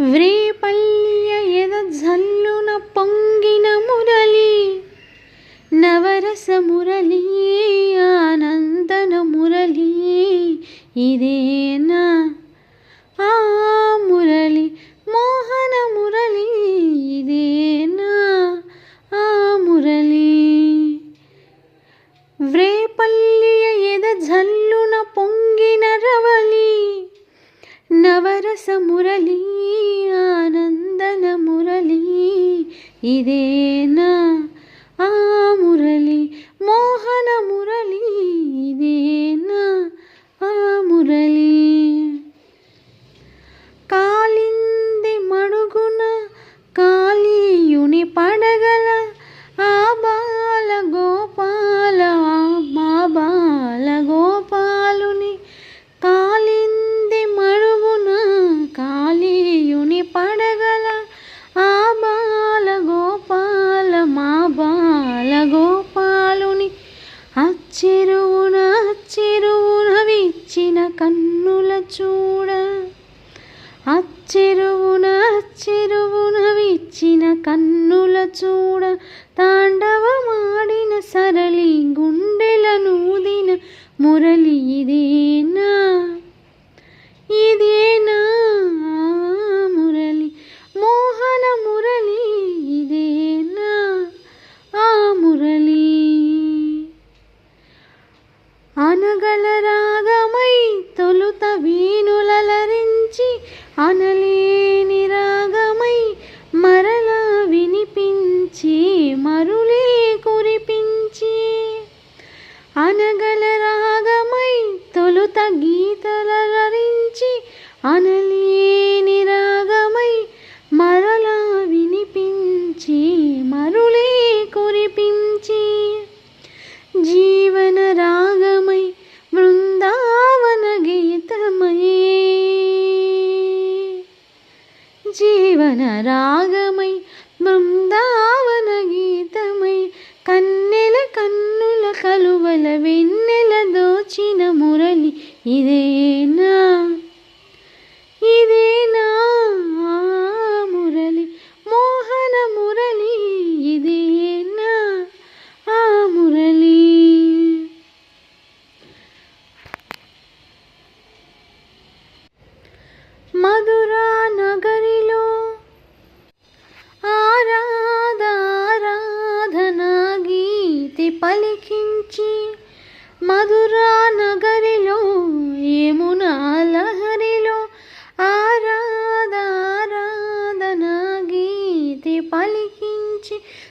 వ్రేపల్య ఎద పొంగిన మురళి నవరస మురళి ఆనందన మురళి ఇదేనా? ఆ మురళి మోహన మురళి ఇదేనా? ఆ మురళి వ్రేపల్లియ ఎదజల్లున పొంగిన రవళి నవరస మురళీ ఇదేనా చూడ తాండవమాడిన సరళి గుండెల నూదిన మురళి ఇదేనా? ఇదేనా మురళి? మోహన మురళి ఇదేనా ఆ మురళి? అనగల రాగమై తొలుత వీణులలరించి అనలి అనలేని రాగమై మరలా వినిపించి మరులే కురిపించి జీవన రాగమై బృందావన గీతమై జీవన రాగమై బృందావన గీతమై కన్నెల కన్నుల కలువల వెన్ను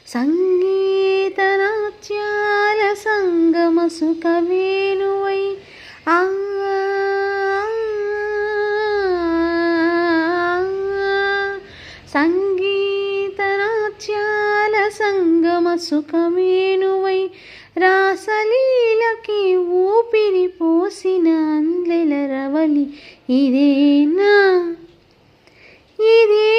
సంగీతనాట్యాల సంగమసుక వేణువై ఆ సంగీతనాట్యాల సంగమసుక వేణువై రాసలీలకి ఊపిరి పోసిన అందెల రవలి ఇదేనా? ఇదే